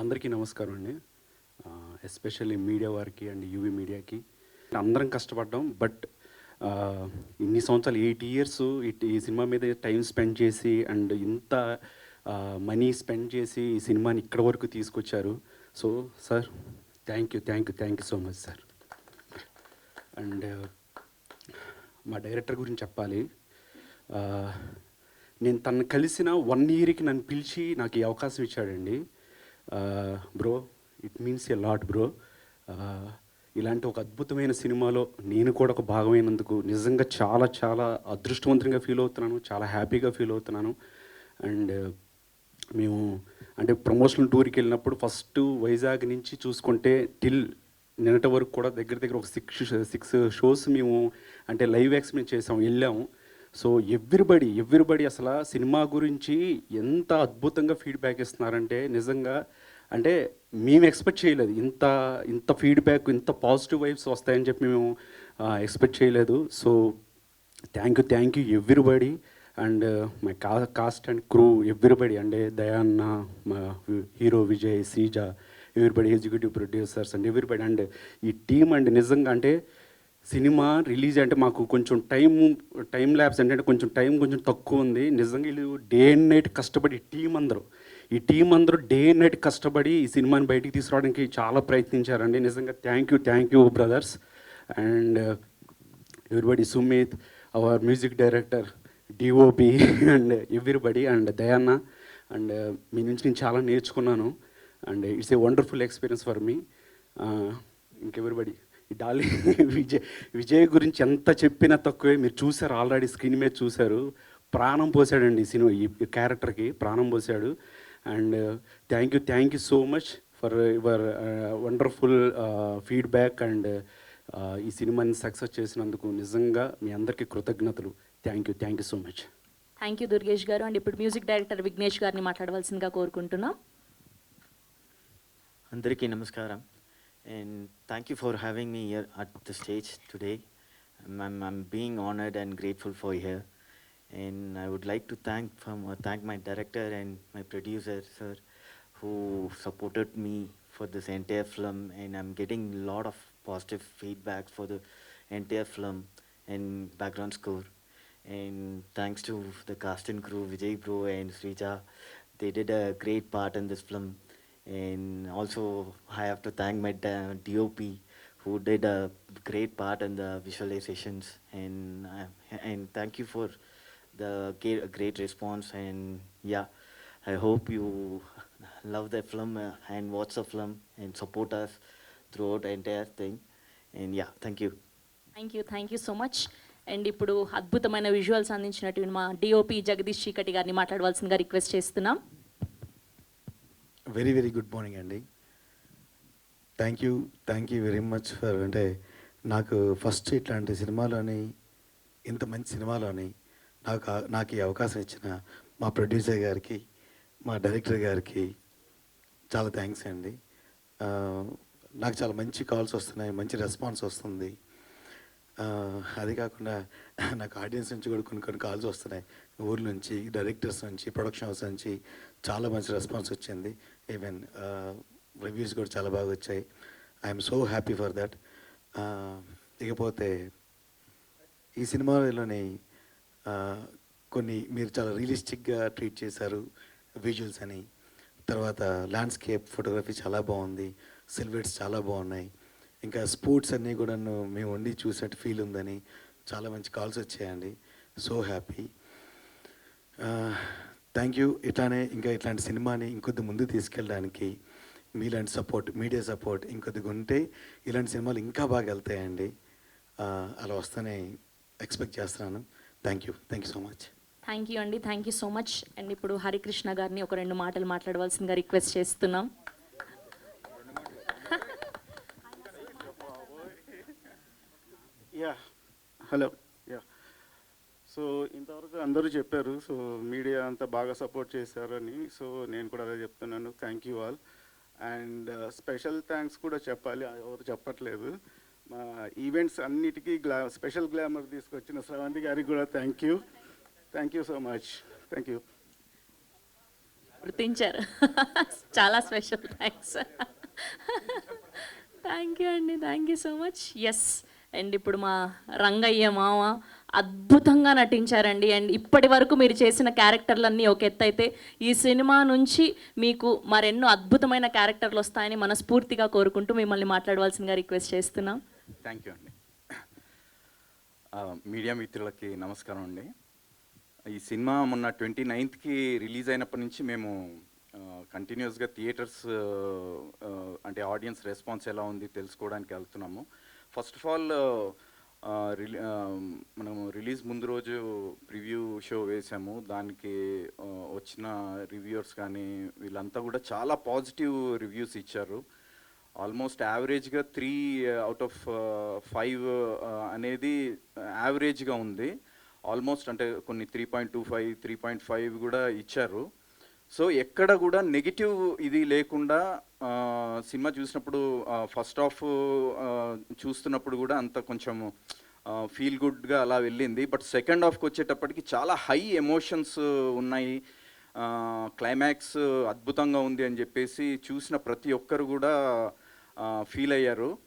అందరికీ నమస్కారం అండి. ఎస్పెషల్లీ మీడియా వారికి అండ్ యూవీ మీడియాకి. అందరం కష్టపడ్డాం బట్ ఇన్ని సంవత్సరాలు ఎయిట్ ఇయర్స్ ఈ సినిమా మీద టైం స్పెండ్ చేసి అండ్ ఇంత మనీ స్పెండ్ చేసి ఈ సినిమాని ఇక్కడ వరకు తీసుకొచ్చారు. So sir thank you thank you thank you so much sir. And మా డైరెక్టర్ గురించి చెప్పాలి. నేను తను కలిసిన వన్ ఇయర్కి నన్ను పిలిచి నాకు ఈ అవకాశం ఇచ్చాడండి. Bro it means a lot bro. ఇలాంటి ఒక అద్భుతమైన సినిమాలో నేను కూడా ఒక భాగమైనందుకు నిజంగా చాలా చాలా అదృష్టవంతంగా ఫీల్ అవుతున్నాను చాలా హ్యాపీగా ఫీల్ అవుతున్నాను. అండ్ మేము అంటే ప్రమోషనల్ టూర్కి వెళ్ళినప్పుడు ఫస్ట్ వైజాగ్ నుంచి చూసుకుంటే టిల్ నిన్నటి వరకు కూడా దగ్గర దగ్గర ఒక సిక్స్ సిక్స్ షోస్ మేము అంటే లైవ్ ఎక్స్పీరియన్స్ చేసాం వెళ్ళాము. సో ఎవ్రీబడి ఎవ్రీబడి అసలు సినిమా గురించి ఎంత అద్భుతంగా ఫీడ్బ్యాక్ ఇస్తున్నారంటే నిజంగా అంటే మేము ఎక్స్పెక్ట్ చేయలేదు. ఇంత ఇంత ఫీడ్బ్యాక్ ఇంత పాజిటివ్ వైబ్స్ వస్తాయని చెప్పి మేము ఎక్స్పెక్ట్ చేయలేదు. So thank you thank you everybody and my కా కాస్ట్ అండ్ క్రూ ఎవ్రీబడి అంటే దయాన్న మా hero Vijay Seeja everybody executive producers and everybody and ఈ టీం అండ్ నిజంగా అంటే సినిమా రిలీజ్ అంటే మాకు కొంచెం టైం టైం ల్యాబ్స్ అంటే కొంచెం టైం కొంచెం తక్కువ ఉంది. నిజంగా వీళ్ళు డే అండ్ నైట్ కష్టపడి టీం అందరూ ఈ టీం అందరూ డే అండ్ నైట్ కష్టపడి ఈ సినిమాని బయటికి తీసుకురావడానికి చాలా ప్రయత్నించారండి. నిజంగా thank you thank you brothers and everybody Sumit our music director DOP and everybody and దయాన్న and మీ నుంచి నేను చాలా నేర్చుకున్నాను. And it's a wonderful experience for me ఇంకెవరిబడి? Dolly Vijay Vijay గురించి ఎంత చెప్పినా తక్కువే. మీరు చూసారు ఆల్రెడీ స్క్రీన్ మీద చూశారు ప్రాణం పోసాడండి ఈ సినిమా ఈ క్యారెక్టర్కి ప్రాణం పోసాడు. And thank you thank you so much for your wonderful feedback and ఈ సినిమాని సక్సెస్ చేసినందుకు నిజంగా మీ అందరికీ కృతజ్ఞతలు. Thank you thank you so much. Thank you Durgesh garu. And ఇప్పుడు మ్యూజిక్ డైరెక్టర్ విఘ్నేష్ గారిని మాట్లాడవలసిందిగా కోరుకుంటున్నాం. అందరికీ నమస్కారం. and thank you for having me here at the stage today. I'm, I'm, I'm being honored and grateful for here. And I would like to thank from, uh, thank my director and my producer, sir, who supported me for this entire film. And I'm getting a lot of positive feedback for the entire film and background score. And thanks to the casting crew, Vijay Bro and Srija, they did a great part in this film And also, I have to thank my da- DOP who did a great part in the visualizations. And uh, and thank you for the ge- great response. And yeah, I hope you love the film uh, and watch the film and support us throughout the entire thing. And yeah, thank you. Thank you thank you so much and ఇప్పుడు అద్భుతమైన visuals అందించినటువంటి మా DOP Jagadish చీకటి గారిని మాట్లాడవలసిందిగా request చేస్తున్నాం very very good morning అండి. Thank you thank you very much for అంటే నాకు ఫస్ట్ ఇట్లాంటి సినిమాలోని ఇంత మంచి సినిమాలోని నాకు నాకు ఈ అవకాశం ఇచ్చిన మా ప్రొడ్యూసర్ గారికి మా డైరెక్టర్ గారికి చాలా థ్యాంక్స్ అండి. నాకు చాలా మంచి కాల్స్ వస్తున్నాయి మంచి రెస్పాన్స్ వస్తుంది. అది కాకుండా నాకు ఆడియన్స్ నుంచి కూడా కొన్ని కొన్ని కాల్స్ వస్తున్నాయి. ఊర్ల నుంచి డైరెక్టర్స్ నుంచి ప్రొడక్షన్ హౌస్ నుంచి చాలా మంచి రెస్పాన్స్ వచ్చింది. ఈవెన్ రివ్యూస్ uh, కూడా చాలా బాగా వచ్చాయి. I'm so happy for that ఇకపోతే ఈ సినిమాలోని uh, కొన్ని మీరు చాలా రియలిస్టిక్గా ట్రీట్ చేశారు విజువల్స్ అని. తర్వాత ల్యాండ్స్కేప్ ఫోటోగ్రఫీ చాలా బాగుంది. సిల్వెట్స్ చాలా బాగున్నాయి. ఇంకా స్పోర్ట్స్ అన్నీ కూడా మేము ఉండి చూసినట్టు ఫీల్ ఉందని చాలా మంచి కాల్స్ వచ్చాయండి. So happy thank you. ఇట్లానే ఇంకా ఇట్లాంటి సినిమాని ఇంకొద్ది ముందు తీసుకెళ్ళడానికి మీలాంటి సపోర్ట్ మీడియా సపోర్ట్ ఇంకొద్దిగా ఉంటే ఇలాంటి సినిమాలు ఇంకా బాగా వెళ్తాయండి. అలా వస్తేనే ఎక్స్పెక్ట్ చేస్తున్నాను. Thank you. Thank you so much. Thank you అండి. Thank you so much. And ఇప్పుడు హరికృష్ణ గారిని ఒక రెండు మాటలు మాట్లాడవలసిందిగా రిక్వెస్ట్ చేస్తున్నాం. యా హలో సో ఇంతవరకు అందరూ చెప్పారు. సో మీడియా అంతా బాగా సపోర్ట్ చేశారని. సో నేను కూడా అదే చెప్తున్నాను. Thank you all and uh, special thanks కూడా చెప్పాలి. ఎవరు చెప్పట్లేదు. మా ఈవెంట్స్ అన్నిటికీ గ్లా స్పెషల్ గ్లామర్ తీసుకొచ్చిన శ్రవంతి గారికి కూడా thank you thank you so much thank you గుర్తించారు. చాలా స్పెషల్ థ్యాంక్స్ థ్యాంక్ యూ అండి. Thank you so much yes and ఇప్పుడు మా రంగయ్య మామ అద్భుతంగా నటించారండి. అండ్ ఇప్పటి వరకు మీరు చేసిన క్యారెక్టర్లన్నీ ఒక ఎత్తు అయితే ఈ సినిమా నుంచి మీకు మరెన్నో అద్భుతమైన క్యారెక్టర్లు వస్తాయని మనస్ఫూర్తిగా కోరుకుంటూ మిమ్మల్ని మాట్లాడవలసిందిగా రిక్వెస్ట్ చేస్తున్నాం. థ్యాంక్ యూ అండి. మీడియా మిత్రులకి నమస్కారం అండి. ఈ సినిమా మొన్న ట్వంటీ నైన్త్కి రిలీజ్ అయినప్పటి నుంచి మేము కంటిన్యూస్గా థియేటర్స్ అంటే ఆడియన్స్ రెస్పాన్స్ ఎలా ఉంది తెలుసుకోవడానికి వెళ్తున్నాము. ఫస్ట్ ఆఫ్ ఆల్ రిలీ మనము రిలీజ్ ముందు రోజు ప్రివ్యూ షో వేసాము. దానికి వచ్చిన రివ్యూర్స్ కానీ వీళ్ళంతా కూడా చాలా పాజిటివ్ రివ్యూస్ ఇచ్చారు. ఆల్మోస్ట్ యావరేజ్గా త్రీ అవుట్ ఆఫ్ ఫైవ్ అనేది యావరేజ్గా ఉంది. ఆల్మోస్ట్ అంటే కొన్ని three point two five three point five కూడా ఇచ్చారు. సో ఎక్కడ కూడా నెగిటివ్ ఇది లేకుండా సినిమా చూసినప్పుడు ఫస్ట్ హాఫ్ చూస్తున్నప్పుడు కూడా అంత కొంచెం ఫీల్ గుడ్గా అలా వెళ్ళింది. బట్ సెకండ్ హాఫ్కి వచ్చేటప్పటికి చాలా హై ఎమోషన్స్ ఉన్నాయి. క్లైమాక్స్ అద్భుతంగా ఉంది అని చెప్పేసి చూసిన ప్రతి ఒక్కరు కూడా ఫీల్ అయ్యారు.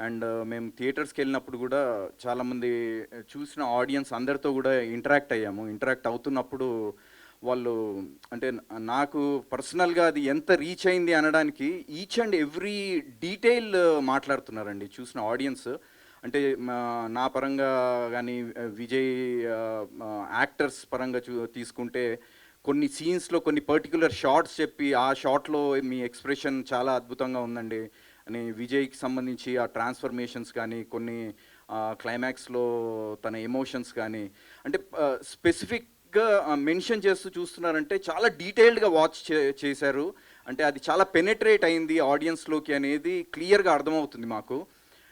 అండ్ మేము థియేటర్స్కి వెళ్ళినప్పుడు కూడా చాలామంది చూసిన ఆడియన్స్ అందరితో కూడా ఇంటరాక్ట్ అయ్యాము. ఇంటరాక్ట్ అవుతున్నప్పుడు వాళ్ళు అంటే నాకు పర్సనల్గా అది ఎంత రీచ్ అయింది అనడానికి ఈచ్ అండ్ ఎవ్రీ డీటెయిల్ మాట్లాడుతున్నారండి చూసిన ఆడియన్స్. అంటే మా- నా పరంగా కానీ విజయ్ యాక్టర్స్ పరంగా చూ తీసుకుంటే కొన్ని సీన్స్లో కొన్ని పర్టికులర్ షార్ట్స్ చెప్పి ఆ షార్ట్లో మీ ఎక్స్ప్రెషన్ చాలా అద్భుతంగా ఉందండి. అని విజయ్కి సంబంధించి ఆ ట్రాన్స్ఫర్మేషన్స్ కానీ కొన్ని క్లైమాక్స్లో తన ఎమోషన్స్ కానీ అంటే స్పెసిఫిక్ గా మెన్షన్ చేస్తూ చూస్తున్నారంటే చాలా డీటెయిల్డ్గా వాచ్ చే చేశారు. అంటే అది చాలా పెనెట్రేట్ అయింది ఆడియన్స్లోకి అనేది క్లియర్గా అర్థమవుతుంది మాకు.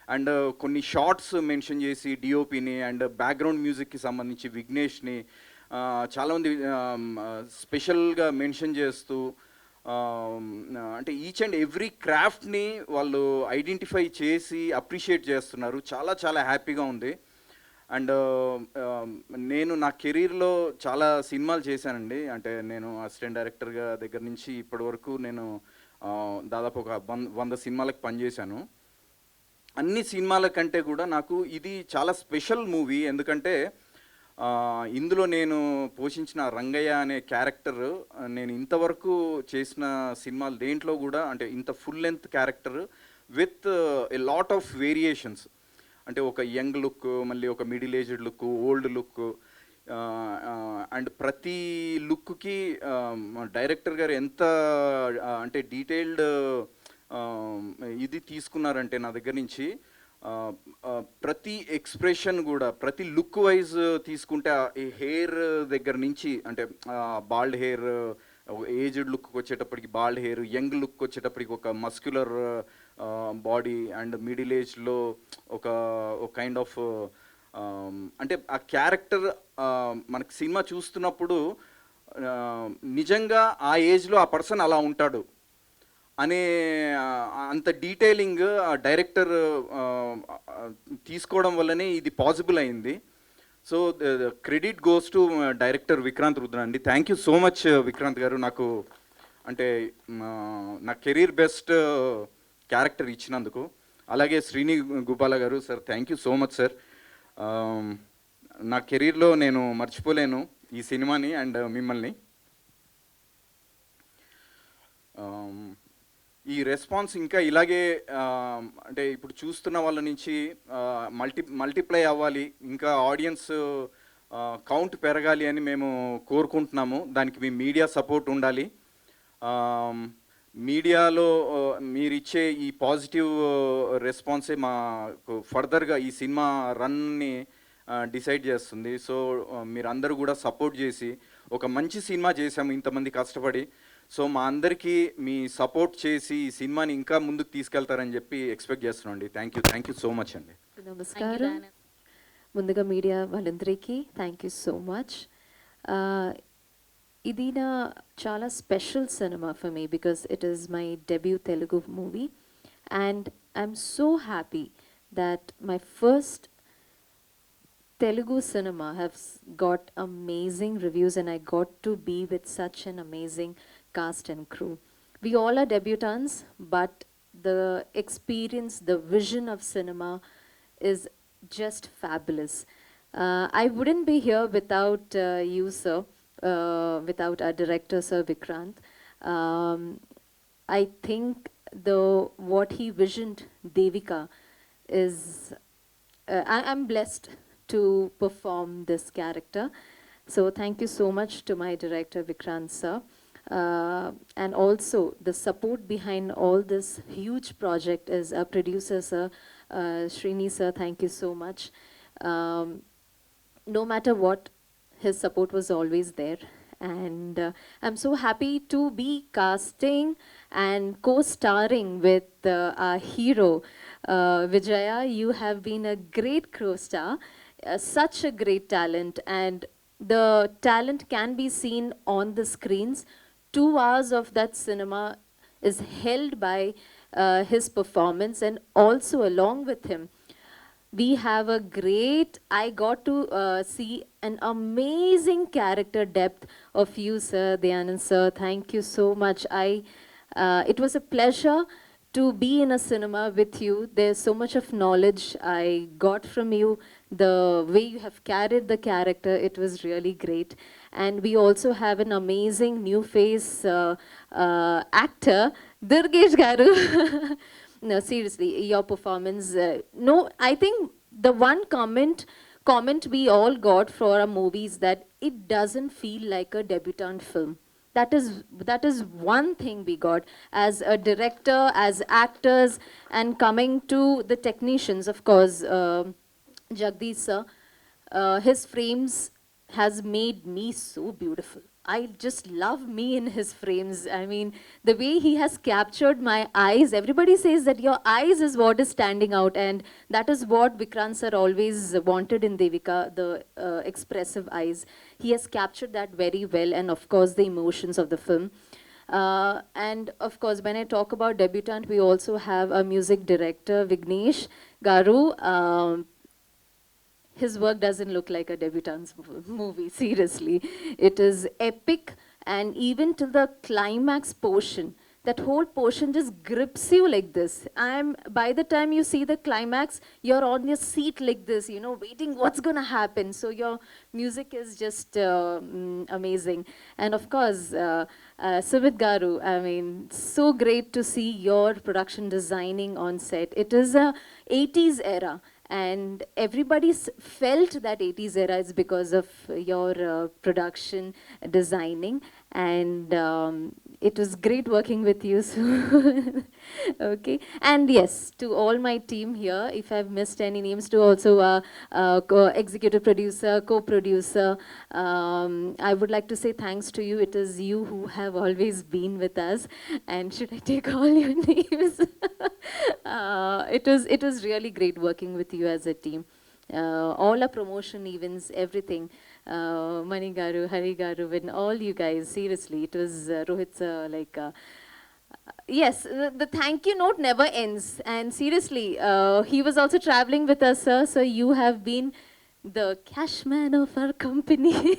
అండ్ కొన్ని షార్ట్స్ మెన్షన్ చేసి డిఓపిని అండ్ బ్యాక్గ్రౌండ్ మ్యూజిక్కి సంబంధించి విఘ్నేష్ని చాలామంది స్పెషల్గా మెన్షన్ చేస్తూ అంటే ఈచ్ అండ్ ఎవ్రీ క్రాఫ్ట్ని వాళ్ళు ఐడెంటిఫై చేసి అప్రిషియేట్ చేస్తున్నారు. చాలా చాలా హ్యాపీగా ఉంది. అండ్ నేను నా కెరీర్లో చాలా సినిమాలు చేశానండి. అంటే నేను అసిస్టెంట్ డైరెక్టర్గా దగ్గర నుంచి ఇప్పటి వరకు నేను దాదాపు ఒక వంద వంద సినిమాలకు పనిచేశాను. అన్ని సినిమాల కంటే కూడా నాకు ఇది చాలా స్పెషల్ మూవీ. ఎందుకంటే ఇందులో నేను పోషించిన రంగయ్య అనే క్యారెక్టర్ నేను ఇంతవరకు చేసిన సినిమాలు దేంట్లో కూడా అంటే ఇంత full length character with a lot of variations. అంటే ఒక యంగ్ లుక్ మళ్ళీ ఒక middle aged look old look and ప్రతి లుక్కి డైరెక్టర్ గారు ఎంత అంటే డీటెయిల్డ్ ఇది తీసుకున్నారంటే నా దగ్గర నుంచి ప్రతి ఎక్స్ప్రెషన్ కూడా ప్రతి లుక్ వైజ్ తీసుకుంటే ఈ హెయిర్ దగ్గర నుంచి అంటే బాల్డ్ హెయిర్ ఏజ్డ్ లుక్ వచ్చేటప్పటికి బాల్డ్ హెయిర్ యంగ్ లుక్ వచ్చేటప్పటికి ఒక మస్క్యులర్ బాడీ అండ్ మిడిల్ ఏజ్లో ఒక ఒక కైండ్ ఆఫ్ అంటే ఆ క్యారెక్టర్ మనకి సినిమా చూస్తున్నప్పుడు నిజంగా ఆ ఏజ్లో ఆ పర్సన్ అలా ఉంటాడు అనే అంత డీటెయిలింగ్ ఆ డైరెక్టర్ తీసుకోవడం వల్లనే ఇది పాసిబుల్ అయింది. So credit goes to director Vikrant Rudra అండి. Thank you so much Vikrant garu. నాకు అంటే మా, నా కెరీర్ బెస్ట్ క్యారెక్టర్ ఇచ్చినందుకు. అలాగే Srini Gopala garu sir thank you so much sir నా కెరీర్లో నేను మర్చిపోలేను ఈ సినిమాని అండ్ మిమ్మల్ని. ఈ రెస్పాన్స్ ఇంకా ఇలాగే అంటే ఇప్పుడు చూస్తున్న వాళ్ళ నుంచి మల్టీ మల్టిప్లై అవ్వాలి ఇంకా ఆడియన్స్ కౌంట్ పెరగాలి అని మేము కోరుకుంటున్నాము. దానికి మీ మీడియా సపోర్ట్ ఉండాలి. మీడియాలో మీరిచ్చే ఈ పాజిటివ్ రెస్పాన్సే మాకు ఫర్దర్గా ఈ సినిమా రన్ని డిసైడ్ చేస్తుంది. సో మీరందరూ కూడా సపోర్ట్ చేసి ఒక మంచి సినిమా చేశాము ఇంతమంది కష్టపడి. సో మా అందరికీ మీ సపోర్ట్ చేసి ఈ సినిమాని ఇంకా ముందుకు తీసుకెళ్తారని చెప్పి ఎక్స్పెక్ట్ చేస్తున్నాం అండి thank you thank you so much అండి. నమస్కారం. ముందుగా మీడియా వాళ్ళందరికీ thank you so much. ఇది నా చాలా special cinema for me because it is my debut Telugu movie and I'm so happy that my first Telugu cinema has got amazing reviews, and I got to be with such an amazing cast and crew. We all are debutants, but the experience, the vision of cinema is just fabulous. Uh, I wouldn't be here without uh, you, sir, uh, without our director, Sir Vikrant. Um, I think the what he visioned, Devika, is uh, I, I'm blessed to perform this character. So thank you so much to my director Vikrant sir. Uh, and also the support behind all this huge project is our producer sir, uh, Srini sir. Thank you so much. Um, no matter what, his support was always there. And uh, I'm so happy to be casting and co starring with uh, our hero, uh, Vijaya. You have been a great co star, uh, such a great talent, and the talent can be seen on the screens. Two hours of that cinema is held by uh, his performance, and also along with him we have a great i got to uh, see an amazing character depth of you sir Dayanand sir. Thank you so much. I uh, it was a pleasure to be in a cinema with you. There's so much of knowledge i got from you. The way you have carried the character it was really great. And we also have an amazing new face uh, uh, actor durgesh garu no seriously your performance uh, no i think the one comment comment we all got for our movie is that it doesn't feel like a debutant film that is that is one thing we got as a director as actors and coming to the technicians of course uh, jagdish sir uh, his frames has made me so beautiful. I just love me in his frames. I mean, the way he has captured my eyes. Everybody says that your eyes is what is standing out, and that is what Vikrant sir always wanted in Devika, the uh, expressive eyes. He has captured that very well, and of course, the emotions of the film. Uh, and of course, when I talk about debutant, we also have a music director, Vignesh Garu. Um, his work doesn't look like a debutant's movie seriously. It is epic and even to the climax portion that whole portion just grips you like this. I'm by the time you see the climax you're on your seat like this you know waiting what's going to happen. So your music is just uh, mm, amazing. And of course uh, uh, Sumit Garu, I mean, so great to see your production designing on set. It is a 80s era and everybody felt that 80s era is because of your uh, production designing. And um, it was great working with you so okay. And yes to all my team here if i've missed any names to also uh, uh, co- executive producer co-producer um, i would like to say thanks to you. It is you who have always been with us. And should i take all your names? Uh, it was it was really great working with you as a team. Uh, all our promotion events, everything. Uh, Mani Garu, Hari Garu, and all you guys, seriously, it was uh, Rohit's uh, like. Uh, yes, the, the thank you note never ends. And seriously, uh, he was also traveling with us, sir. So you have been the cash man of our company.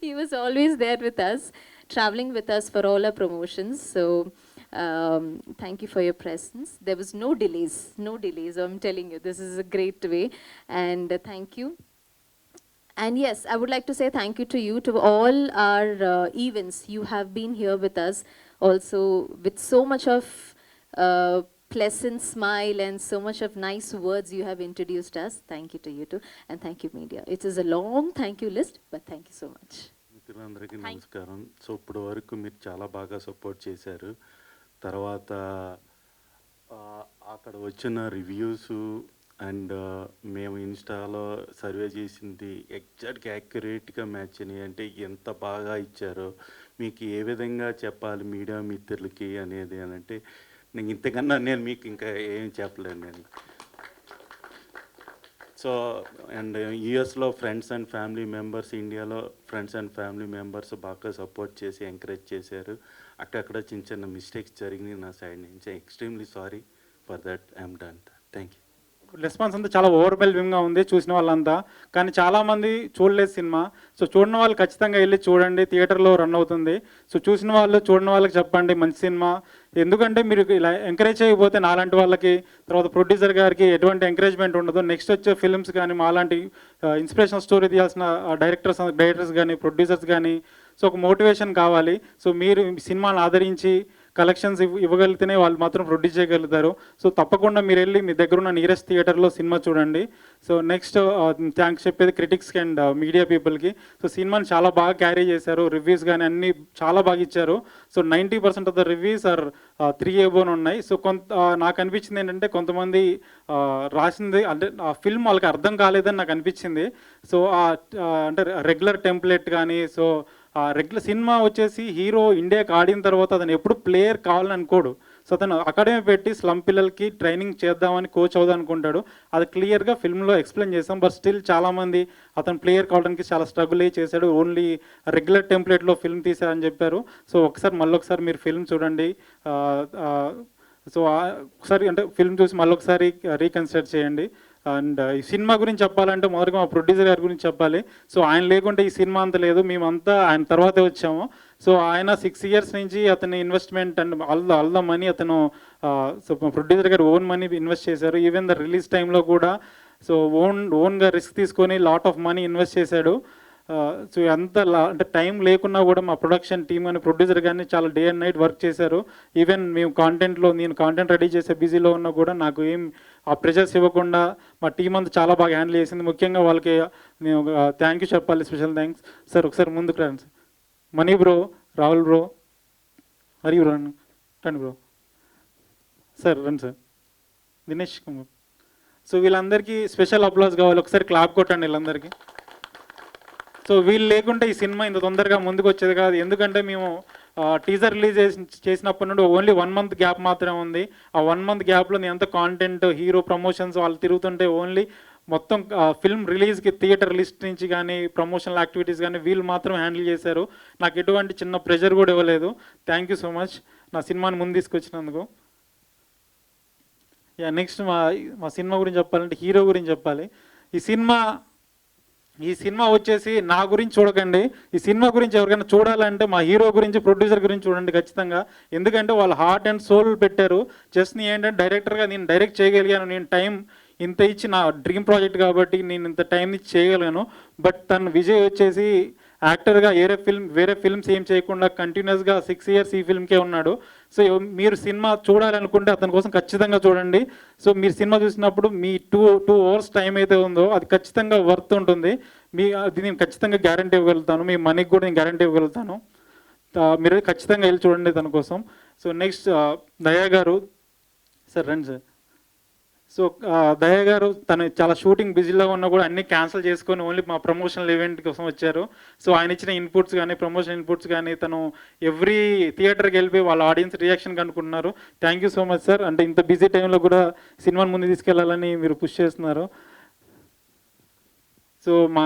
he was always there with us, traveling with us for all our promotions. So um, thank you for your presence. There was no delays, no delays. I'm telling you, this is a great way. And uh, thank you. And yes, I would like to say thank you to you, to all our uh, events. You have been here with us also with so much of uh, pleasant smile and so much of nice words you have introduced us. Thank you to you too. And thank you, media. It is a long thank you list, but thank you so much. మిత్రులందరికీ నమస్కారం so ఇప్పుడు వరకు మీరు చాలా బాగా support చేశారు తర్వాత అక్కడ వచ్చిన రివ్యూస్ అండ్ మేము ఇన్స్టాలో సర్వే చేసింది ఎగ్జాక్ట్గా యాక్యురేట్గా మ్యాచ్ అని అంటే ఎంత బాగా ఇచ్చారో మీకు ఏ విధంగా చెప్పాలి మీడియా మిత్రులకి అనేది అని అంటే నేను ఇంతకన్నా నేను మీకు ఇంకా ఏం చెప్పలేను నేను. సో అండ్ యూఎస్లో ఫ్రెండ్స్ అండ్ ఫ్యామిలీ మెంబర్స్ ఇండియాలో ఫ్రెండ్స్ అండ్ ఫ్యామిలీ మెంబర్స్ బాగా సపోర్ట్ చేసి ఎంకరేజ్ చేశారు. అక్కడక్కడ చిన్న చిన్న మిస్టేక్స్ జరిగినాయి నా సైడ్ నుంచి. Extremely sorry for that I'm done. Thank you response అంతా చాలా ఓవర్వెల్మింగ్గా ఉంది చూసిన వాళ్ళంతా. కానీ చాలామంది చూడలేదు సినిమా. సో చూడని వాళ్ళు ఖచ్చితంగా వెళ్ళి చూడండి థియేటర్లో రన్ అవుతుంది. సో చూసిన వాళ్ళు చూడని వాళ్ళకి చెప్పండి మంచి సినిమా. ఎందుకంటే మీరు ఇలా ఎంకరేజ్ చేయకపోతే నాలాంటి వాళ్ళకి తర్వాత ప్రొడ్యూసర్ గారికి ఎటువంటి ఎంకరేజ్మెంట్ ఉండదు. నెక్స్ట్ వచ్చే ఫిల్మ్స్ కానీ మాలాంటి ఇన్స్పిరేషన్ స్టోరీ తీయాల్సిన డైరెక్టర్స్ డైరెక్టర్స్ కానీ ప్రొడ్యూసర్స్ కానీ సో ఒక మోటివేషన్ కావాలి. సో మీరు సినిమాను ఆదరించి కలెక్షన్స్ ఇవ్ ఇవ్వగలిగితేనే వాళ్ళు మాత్రం ప్రొడ్యూస్ చేయగలుగుతారు. సో తప్పకుండా మీరు వెళ్ళి మీ దగ్గర ఉన్న నియరెస్ట్ థియేటర్లో సినిమా చూడండి. సో నెక్స్ట్ థ్యాంక్స్ చెప్పేది క్రిటిక్స్కి అండ్ మీడియా పీపుల్కి సో సినిమాని చాలా బాగా క్యారీ చేశారు. రివ్యూస్ కానీ అన్నీ చాలా బాగా ఇచ్చారు. So ninety percent of the reviews are three above ఉన్నాయి. సో కొంత నాకు అనిపించింది ఏంటంటే కొంతమంది రాసింది అంటే ఆ ఫిల్మ్ వాళ్ళకి అర్థం కాలేదని నాకు అనిపించింది. సో అంటే రెగ్యులర్ టెంప్లెట్ కానీ సో రెగ్యులర్ సినిమా వచ్చేసి హీరో ఇండియాకి ఆడిన తర్వాత అతను ఎప్పుడు ప్లేయర్ కావాలని అనుకోడు సో అతను అకాడమీ పెట్టి స్లమ్ పిల్లలకి ట్రైనింగ్ చేద్దామని కోచ్ అవుదాం అనుకుంటాడు అది క్లియర్గా ఫిల్మ్లో ఎక్స్ప్లెయిన్ చేస్తాం బట్ స్టిల్ చాలామంది అతను ప్లేయర్ కావడానికి చాలా స్ట్రగుల్ అయ్యి చేశాడు. ఓన్లీ రెగ్యులర్ టెంప్లెట్లో ఫిల్మ్ తీశారని చెప్పారు. సో ఒకసారి మళ్ళీ ఒకసారి మీరు ఫిల్మ్ చూడండి. సో ఒకసారి అంటే ఫిల్మ్ చూసి మళ్ళీ ఒకసారి రీకన్సిడర్ చేయండి. అండ్ ఈ సినిమా గురించి చెప్పాలంటే మొదటగా మా ప్రొడ్యూసర్ గారి గురించి చెప్పాలి. సో ఆయన లేకుంటే ఈ సినిమా అంత లేదు. మేమంతా ఆయన తర్వాతే వచ్చాము. సో ఆయన సిక్స్ ఇయర్స్ నుంచి అతని investment and all the all the money అతను సో ప్రొడ్యూసర్ గారు ఓన్ మనీ ఇన్వెస్ట్ చేశారు. ఈవెన్ ద రిలీజ్ టైంలో కూడా సో ఓన్ ఓన్గా రిస్క్ తీసుకొని లాట్ ఆఫ్ మనీ ఇన్వెస్ట్ చేశాడు. సో ఎంత లా- అంటే టైం లేకున్నా కూడా మా ప్రొడక్షన్ టీమ్ కానీ ప్రొడ్యూసర్ కానీ చాలా డే అండ్ నైట్ వర్క్ చేశారు. ఈవెన్ మేము కాంటెంట్లో నేను కాంటెంట్ రెడీ చేసే బిజీలో ఉన్నా కూడా నాకు ఏం ఆ ప్రెజర్స్ ఇవ్వకుండా మా టీం అంతా చాలా బాగా హ్యాండిల్ చేసింది. ముఖ్యంగా వాళ్ళకి నేను థ్యాంక్ యూ చెప్పాలి. స్పెషల్ థ్యాంక్స్ సార్ ఒకసారి ముందుకు రండి sir. Mani bro Rahul bro. Hari bro రండి. రండి బ్రో. సార్ రండి సార్. దినేష్ కుమార్. సో వీళ్ళందరికీ స్పెషల్ అప్లాస్ కావాలి. ఒకసారి క్లాప్ కొట్టండి వీళ్ళందరికీ. సో వీళ్ళు లేకుంటే ఈ సినిమా ఇంత తొందరగా ముందుకు వచ్చేది కాదు. ఎందుకంటే మేము టీజర్ రిలీజ్ చేసి చేసినప్పటి నుండి ఓన్లీ వన్ మంత్ గ్యాప్ మాత్రమే ఉంది. ఆ వన్ మంత్ గ్యాప్లో ఎంత కాంటెంట్ హీరో ప్రమోషన్స్ వాళ్ళు తిరుగుతుంటే ఓన్లీ మొత్తం ఫిల్మ్ రిలీజ్కి థియేటర్ లిస్ట్ నుంచి కానీ ప్రమోషనల్ యాక్టివిటీస్ కానీ వీళ్ళు మాత్రం హ్యాండిల్ చేశారు. నాకు ఎటువంటి చిన్న ప్రెషర్ కూడా ఇవ్వలేదు. థ్యాంక్ యూ సో మచ్ నా సినిమాని ముందు తీసుకొచ్చినందుకు. యా నెక్స్ట్ మా మా సినిమా గురించి చెప్పాలంటే హీరో గురించి చెప్పాలి. ఈ సినిమా ఈ సినిమా వచ్చేసి నా గురించి చూడకండి. ఈ సినిమా గురించి ఎవరికైనా చూడాలంటే మా హీరో గురించి ప్రొడ్యూసర్ గురించి చూడండి ఖచ్చితంగా. ఎందుకంటే వాళ్ళు హార్ట్ అండ్ సోల్ పెట్టారు. జస్ట్ నీ ఏంటంటే డైరెక్టర్గా నేను డైరెక్ట్ చేయగలిగాను. నేను టైం ఇంత ఇచ్చి నా డ్రీమ్ ప్రాజెక్ట్ కాబట్టి నేను ఇంత టైం ఇచ్చి చేయగలను బట్ తను విజయ్ వచ్చేసి యాక్టర్గా వేరే ఫిల్మ్ వేరే ఫిల్మ్స్ ఏం చేయకుండా కంటిన్యూస్గా సిక్స్ ఇయర్స్ ఈ ఫిల్మ్కే ఉన్నాడు. సో మీరు సినిమా చూడాలనుకుంటే అతని కోసం ఖచ్చితంగా చూడండి. సో మీరు సినిమా చూసినప్పుడు మీ టూ టూ అవర్స్ టైం అయితే ఉందో అది ఖచ్చితంగా వర్త్ ఉంటుంది. మీ అది నేను ఖచ్చితంగా గ్యారంటీ ఇవ్వగలుగుతాను. మీ మనీకి కూడా నేను గ్యారంటీ ఇవ్వగలుగుతాను. మీరు ఖచ్చితంగా వెళ్ళి చూడండి తన కోసం. సో నెక్స్ట్ దయా గారు సార్ రండి సార్. సో దయ గారు తను చాలా షూటింగ్ బిజీలో ఉన్నా కూడా అన్ని క్యాన్సిల్ చేసుకొని ఓన్లీ మా ప్రమోషనల్ ఈవెంట్ కోసం వచ్చారు. సో ఆయన ఇచ్చిన ఇన్పుట్స్ కానీ ప్రమోషన్ ఇన్పుట్స్ కానీ తను ఎవ్రీ థియేటర్కి వెళ్ళిపోయి వాళ్ళ audience reaction కనుక్కుంటున్నారు thank you so much sir. అంటే ఇంత బిజీ టైంలో కూడా సినిమాని ముందు తీసుకెళ్ళాలని మీరు పుష్ చేస్తున్నారు. సో మా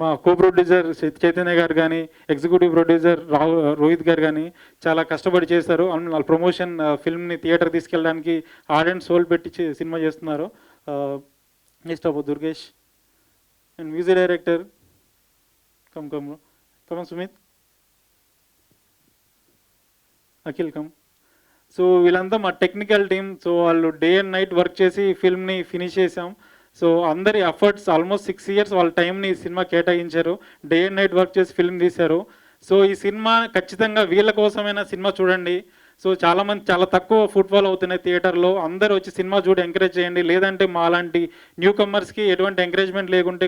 మా కో ప్రొడ్యూసర్ చైతన్య గారు కానీ ఎగ్జిక్యూటివ్ ప్రొడ్యూసర్ రావు రోహిత్ గారు కానీ చాలా కష్టపడి చేశారు. అండ్ వాళ్ళ ప్రమోషన్ ఫిల్మ్ని థియేటర్ తీసుకెళ్ళడానికి హార్డ్ అండ్ సోల్ పెట్టి సినిమా చేస్తున్నారు. Next about Durgesh. And music director come come come Sumit Akhil come so వీళ్ళంతా మా టెక్నికల్ టీమ్ సో వాళ్ళు డే అండ్ నైట్ వర్క్ చేసి ఫిల్మ్ని ఫినిష్ చేసాం సో అందరి ఎఫర్ట్స్ ఆల్మోస్ట్ సిక్స్ ఇయర్స్ వాళ్ళ టైంని ఈ సినిమా కేటాయించారు. డే అండ్ నైట్ వర్క్ చేసి ఫిల్మ్ తీశారు. సో ఈ సినిమా ఖచ్చితంగా వీళ్ళ కోసమైనా సినిమా చూడండి. సో చాలామంది చాలా తక్కువ ఫుట్బాల్ అవుతున్నాయి థియేటర్లో అందరూ వచ్చి సినిమా చూడి ఎంకరేజ్ చేయండి. లేదంటే మా లాంటి న్యూ కమర్స్కి ఎటువంటి ఎంకరేజ్మెంట్ లేకుంటే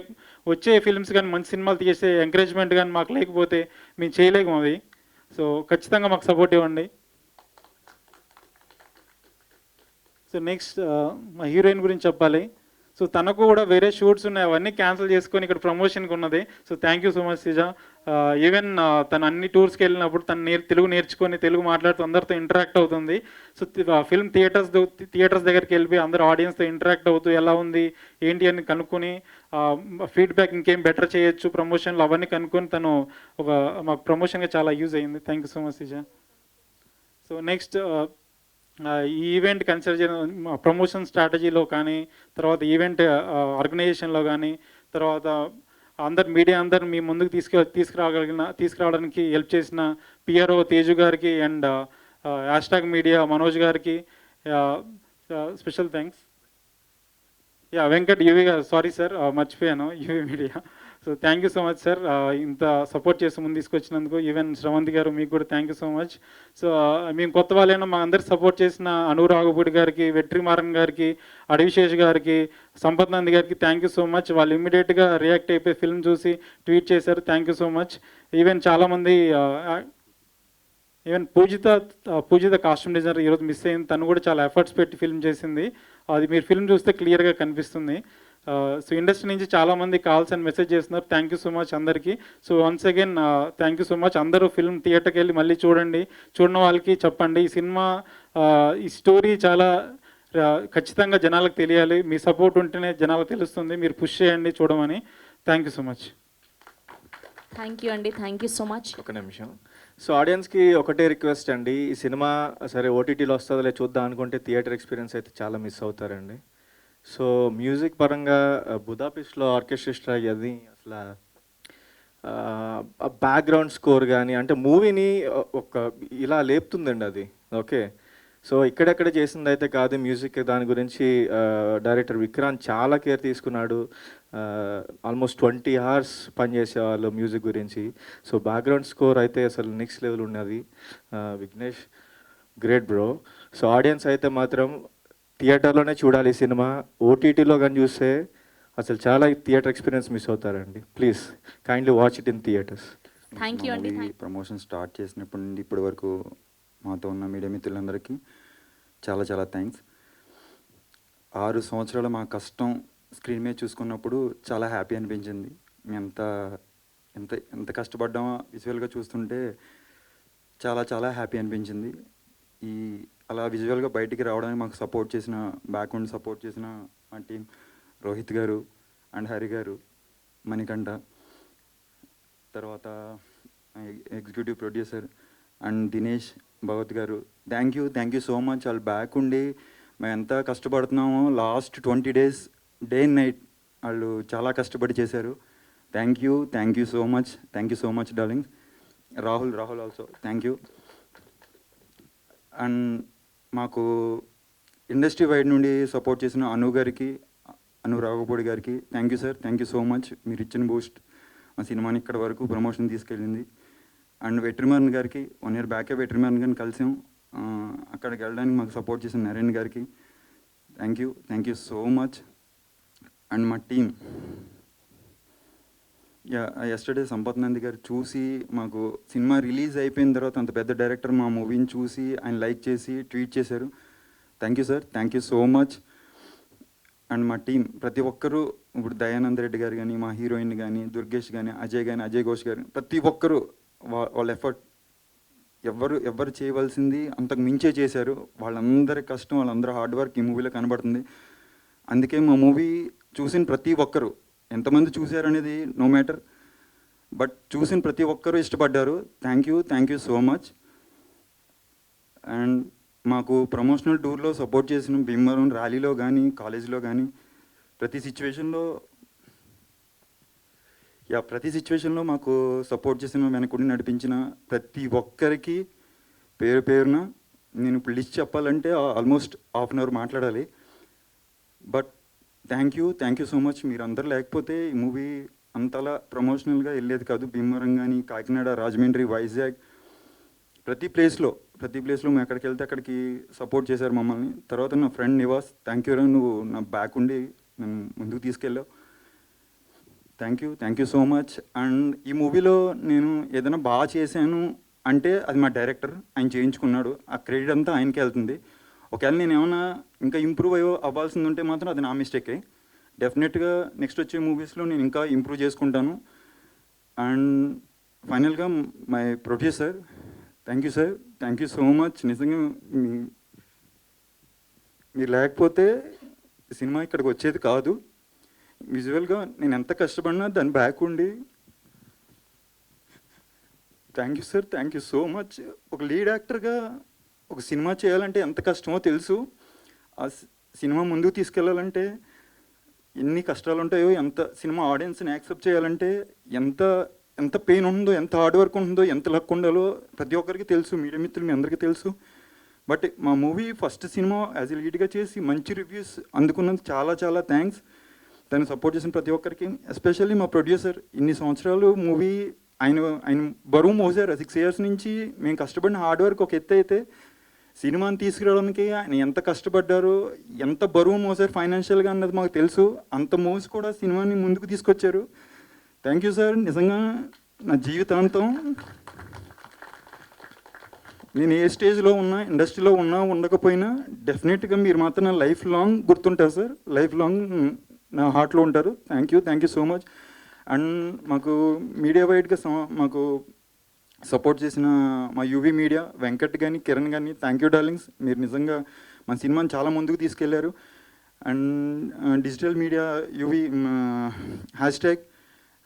వచ్చే ఫిల్మ్స్ కానీ మంచి సినిమాలు తీసే ఎంకరేజ్మెంట్ కానీ మాకు లేకపోతే మేము చేయలేము అవి. సో ఖచ్చితంగా మాకు సపోర్ట్ ఇవ్వండి. సో నెక్స్ట్ uh, మా హీరోయిన్ గురించి చెప్పాలి. సో తనకు కూడా వేరే షూట్స్ ఉన్నాయి అవన్నీ క్యాన్సిల్ చేసుకొని ఇక్కడ ప్రమోషన్కి ఉన్నది. So thank you so much Sija even తను అన్ని టూర్స్కి వెళ్ళినప్పుడు తను నేర్ తెలుగు నేర్చుకొని తెలుగు మాట్లాడుతూ అందరితో ఇంటరాక్ట్ అవుతుంది. సో ఫిల్మ్ థియేటర్స్ థియేటర్స్ దగ్గరికి వెళ్ళి అందరు ఆడియన్స్తో ఇంటరాక్ట్ అవుతూ ఎలా ఉంది ఏంటి అని కనుక్కొని ఫీడ్బ్యాక్ ఇంకేం బెటర్ చేయొచ్చు ప్రమోషన్లు అవన్నీ కనుక్కొని తను ఒక మాకు ప్రమోషన్గా చాలా యూజ్ అయ్యింది thank you so much Sija so next ఈ ఈవెంట్ కన్సిడర్ చేయడం ప్రమోషన్ స్ట్రాటజీలో కానీ తర్వాత ఈవెంట్ ఆర్గనైజేషన్లో కానీ తర్వాత అందరు మీడియా అందరు మీ ముందుకు తీసుకు తీసుకురాగలిగిన తీసుకురావడానికి హెల్ప్ చేసిన పిఆర్ఓ తేజు గారికి అండ్ హ్యాష్ మీడియా మనోజ్ గారికి special thanks yeah Venkat UV garu sorry sir మర్చిపోయాను UV media so thank you so much sir ఇంత సపోర్ట్ చేసి ముందు తీసుకొచ్చినందుకు ఈవెన్ శ్రవంత్ గారు మీకు కూడా thank you so much so మేము కొత్త వాళ్ళైనా మా అందరికి సపోర్ట్ చేసిన అనురాగపూడి గారికి వెట్రిమారన్ గారికి అడివిశేష్ గారికి సంపత్ నంది గారికి థ్యాంక్ యూ సో మచ్ వాళ్ళు ఇమ్మీడియట్గా రియాక్ట్ అయిపోయి ఫిల్మ్ చూసి ట్వీట్ చేశారు thank you so much even చాలామంది even Poojitha Poojitha costume designer ఈరోజు మిస్ అయింది తను కూడా చాలా ఎఫర్ట్స్ పెట్టి ఫిల్మ్ చేసింది. అది మీరు ఫిల్మ్ చూస్తే క్లియర్గా కనిపిస్తుంది. సో ఇండస్ట్రీ నుంచి చాలామంది కాల్స్ అండ్ మెసేజ్ చేస్తున్నారు. థ్యాంక్ యూ సో మచ్ అందరికీ. So once again thank you so much అందరూ ఫిల్మ్ థియేటర్కి వెళ్ళి మళ్ళీ చూడండి. చూడని వాళ్ళకి చెప్పండి. ఈ సినిమా ఈ స్టోరీ చాలా ఖచ్చితంగా జనాలకు తెలియాలి. మీ సపోర్ట్ ఉంటేనే జనాలకు తెలుస్తుంది. మీరు పుష్ చేయండి చూడమని. Thank you so much thank you అండి. థ్యాంక్ యూ సో మచ్ ఒక నిమిషం. సో ఆడియన్స్కి ఒకటే రిక్వెస్ట్ అండి ఈ సినిమా సరే ఓటీటీలో వస్తుందిలే చూద్దాం అనుకుంటే థియేటర్ ఎక్స్పీరియన్స్ అయితే చాలా మిస్ అవుతారండి. సో మ్యూజిక్ పరంగా బుదాపిస్ట్లో ఆర్కెస్ట్రా అది అసలు బ్యాక్గ్రౌండ్ స్కోర్ కానీ అంటే మూవీని ఒక ఇలా లేపుతుందండి అది. ఓకే. సో ఇక్కడెక్కడ చేసింది అయితే కాదు మ్యూజిక్ దాని గురించి డైరెక్టర్ విక్రాంత్ చాలా కేర్ తీసుకున్నాడు. ఆల్మోస్ట్ ట్వంటీ అవర్స్ పనిచేసేవాళ్ళు మ్యూజిక్ గురించి. సో బ్యాక్గ్రౌండ్ స్కోర్ అయితే అసలు నెక్స్ట్ లెవెల్ ఉన్నది. Vignesh great bro so audience అయితే మాత్రం థియేటర్లోనే చూడాలి ఈ సినిమా. ఓటీటీలో కానీ చూస్తే అసలు చాలా థియేటర్ ఎక్స్పీరియన్స్ మిస్ అవుతారండి. Please kindly watch it in theatres thank you అండి ప్రమోషన్ స్టార్ట్ చేసినప్పటి నుండి ఇప్పటి వరకు మాతో ఉన్న మీడియా మిత్రులందరికీ చాలా చాలా థ్యాంక్స్ ఆరు సంవత్సరాల మా కష్టం స్క్రీన్ మీద చూసుకున్నప్పుడు చాలా హ్యాపీ అనిపించింది. మేము ఎంత ఎంత ఎంత కష్టపడ్డామో విజువల్గా చూస్తుంటే చాలా చాలా హ్యాపీ అనిపించింది. ఈ అలా విజువల్గా బయటికి రావడానికి మాకు సపోర్ట్ చేసిన బ్యాక్గ్రౌండ్ సపోర్ట్ చేసిన మా టీం రోహిత్ గారు అండ్ హరి గారు మణికంఠ తర్వాత executive producer and Dinesh Bhagavat garu. Thank you thank you so much. వాళ్ళు బ్యాక్ ఉండి మేము ఎంత కష్టపడుతున్నామో last twenty days day and night వాళ్ళు చాలా కష్టపడి చేశారు. Thank you thank you so much thank you so much darling Rahul Rahul also thank you and మాకు industry wide నుండి సపోర్ట్ చేసిన అను గారికి అను రాఘపూడి గారికి thank you sir thank you so much మీరు ఇచ్చిన బూస్ట్ మా సినిమాని ఇక్కడ వరకు ప్రమోషన్ తీసుకెళ్ళింది. అండ్ వెట్రిమర్న్ గారికి వన్ ఇయర్ బ్యాకే వెట్రిమర్న్ గారిని కలిసాం. అక్కడికి వెళ్ళడానికి మాకు సపోర్ట్ చేసిన నరేన్ గారికి thank you thank you so much and మా టీం ఎస్టర్డే సంపత్ నంది గారు చూసి మాకు సినిమా రిలీజ్ అయిపోయిన తర్వాత అంత పెద్ద డైరెక్టర్ మా మూవీని చూసి ఆయన లైక్ చేసి ట్వీట్ చేశారు. Thank you sir thank you so much and మా టీం ప్రతి ఒక్కరూ ఇప్పుడు దయానంద్ రెడ్డి గారు కానీ మా హీరోయిన్ కానీ దుర్గేష్ కానీ అజయ్ కానీ అజయ్ ఘోష్ గారు ప్రతి ఒక్కరూ వా- వాళ్ళ ఎఫర్ట్ ఎవరు ఎవరు చేయవలసింది అంతకు మించే చేశారు. వాళ్ళందరి కష్టం వాళ్ళందరి హార్డ్ వర్క్ ఈ మూవీలో కనబడుతుంది. అందుకే మా మూవీ చూసిన ప్రతి ఒక్కరు ఎంతమంది చూశారు అనేది నో మ్యాటర్ బట్ చూసిన ప్రతి ఒక్కరూ ఇష్టపడ్డారు. Thank you thank you so much and మాకు ప్రమోషనల్ టూర్లో సపోర్ట్ చేసిన భీమవరం ర్యాలీలో కానీ కాలేజీలో కానీ ప్రతి సిచ్యువేషన్లో యా ప్రతి సిచ్యువేషన్లో మాకు సపోర్ట్ చేసిన వెనకుండి నడిపించిన ప్రతి ఒక్కరికి పేరు పేరున నేను ఇప్పుడు లిస్ట్ చెప్పాలంటే ఆల్మోస్ట్ హాఫ్ అన్ అవర్ మాట్లాడాలి. But thank you thank you so much మీరు అందరు లేకపోతే ఈ మూవీ అంతలా ప్రమోషనల్గా వెళ్ళేది కాదు. భీమవరం కానీ కాకినాడ రాజమండ్రి వైజాగ్ ప్రతి ప్లేస్లో ప్రతి ప్లేస్లో మేము ఎక్కడికి వెళ్తే అక్కడికి సపోర్ట్ చేశారు మమ్మల్ని. తర్వాత నా ఫ్రెండ్ నివాస్ థ్యాంక్ యూ నువ్వు నా బ్యాక్ ఉండి నన్ను ముందుకు తీసుకెళ్ళావు. Thank you thank you so much and ఈ మూవీలో నేను ఏదైనా బాగా చేశాను అంటే అది మా డైరెక్టర్ ఆయన చేయించుకున్నాడు. ఆ క్రెడిట్ అంతా ఆయనకే వెళ్తుంది. ఒకవేళ నేను ఏమైనా ఇంకా ఇంప్రూవ్ అయ్యో అవ్వాల్సింది ఉంటే మాత్రం అది నా మిస్టేకే డెఫినెట్గా నెక్స్ట్ వచ్చే మూవీస్లో నేను ఇంకా ఇంప్రూవ్ చేసుకుంటాను. అండ్ ఫైనల్గా my producer thank you sir thank you so much నిజంగా మీ- మీరు లేకపోతే సినిమా ఇక్కడికి వచ్చేది కాదు. విజువల్గా నేను ఎంత కష్టపడినా దాని బ్యాక్ ఉండి. Thank you sir thank you so much ఒక లీడ్ యాక్టర్గా ఒక సినిమా చేయాలంటే ఎంత కష్టమో తెలుసు. ఆ సినిమా ముందుకు తీసుకెళ్ళాలంటే ఎన్ని కష్టాలు ఉంటాయో ఎంత సినిమా ఆడియన్స్ని యాక్సెప్ట్ చేయాలంటే ఎంత ఎంత పెయిన్ ఉందో ఎంత హార్డ్ వర్క్ ఉందో ఎంత లక్ ఉండాలో ప్రతి ఒక్కరికి తెలుసు. మీడియా మిత్రులు మీ అందరికీ తెలుసు. బట్ మా movie first cinema as a లీడ్గా చేసి మంచి రివ్యూస్ అందుకున్నందుకు చాలా చాలా థ్యాంక్స్. దాన్ని సపోర్ట్ చేసిన ప్రతి ఒక్కరికి. ఎస్పెషల్లీ మా ప్రొడ్యూసర్ ఇన్ని సంవత్సరాలు మూవీ ఆయన ఆయన బరువు మోసారు. సిక్స్ ఇయర్స్ నుంచి మేము కష్టపడిన హార్డ్ వర్క్ ఒక ఎత్తు అయితే సినిమాని తీసుకురావడానికి ఆయన ఎంత కష్టపడ్డారు ఎంత బరువు మోసారు ఫైనాన్షియల్గా అన్నది మాకు తెలుసు. అంత మోసి కూడా సినిమాని ముందుకు తీసుకొచ్చారు. థ్యాంక్ యూ సార్ నిజంగా నా జీవితాంతం నేను ఏ స్టేజ్లో ఉన్నా ఇండస్ట్రీలో ఉన్నా ఉండకపోయినా డెఫినెట్గా మీరు మాత్రం నా లైఫ్ లాంగ్ గుర్తుంటారు సార్ లైఫ్ లాంగ్ నా హార్ట్లో ఉంటారు. Thank you thank you so much and మాకు మీడియా వైడ్గా మాకు సపోర్ట్ చేసిన మా యూవీ మీడియా వెంకట్ కానీ కిరణ్ కానీ థ్యాంక్ యూ డార్లింగ్స్ మీరు నిజంగా మన సినిమాని చాలా ముందుకు తీసుకెళ్ళారు. And digital media UV hash tag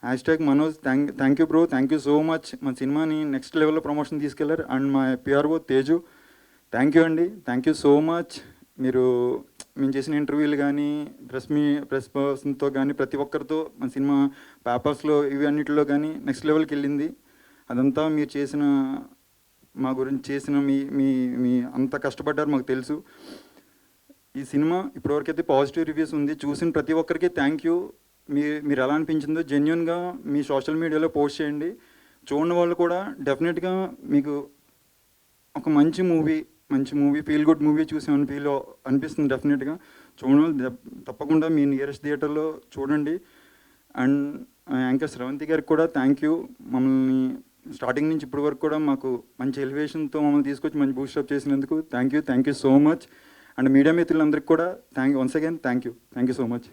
hash tag Manoj thank thank you bro thank you so much మన సినిమాని నెక్స్ట్ లెవెల్లో ప్రమోషన్ తీసుకెళ్ళారు. అండ్ మా పిఆర్ఓ తేజు థ్యాంక్ యూ అండి. థ్యాంక్ యూ సో మచ్ మీరు మేము చేసిన ఇంటర్వ్యూలు కానీ ప్రెస్ మీ ప్రెస్ పర్సన్తో కానీ ప్రతి ఒక్కరితో మన సినిమా పేపర్స్లో ఇవి అన్నిటిలో కానీ నెక్స్ట్ లెవెల్కి వెళ్ళింది. అదంతా మీరు చేసిన మా గురించి చేసిన మీ మీ మీ అంత కష్టపడ్డారు మాకు తెలుసు. ఈ సినిమా ఇప్పటివరకైతే పాజిటివ్ రివ్యూస్ ఉంది. చూసిన ప్రతి ఒక్కరికి థ్యాంక్ యూ మీ మీరు ఎలా అనిపించిందో జెన్యున్గా మీ సోషల్ మీడియాలో పోస్ట్ చేయండి. చూడని వాళ్ళు కూడా డెఫినెట్గా మీకు ఒక మంచి మూవీ మంచి మూవీ ఫీల్ గుడ్ మూవీ చూసామని ఫీల్ అనిపిస్తుంది డెఫినెట్గా చూడండి తప్పకుండా మీ నియరెస్ట్ థియేటర్లో చూడండి. అండ్ యాంకర్ శ్రవంతి గారికి కూడా థ్యాంక్ యూ మమ్మల్ని స్టార్టింగ్ నుంచి ఇప్పటి వరకు కూడా మాకు మంచి ఎలివేషన్తో మమ్మల్ని తీసుకొచ్చి మంచి బూస్టప్ చేసినందుకు thank you thank you so much and media మిత్రులందరికీ కూడా thank once again thank you thank you so much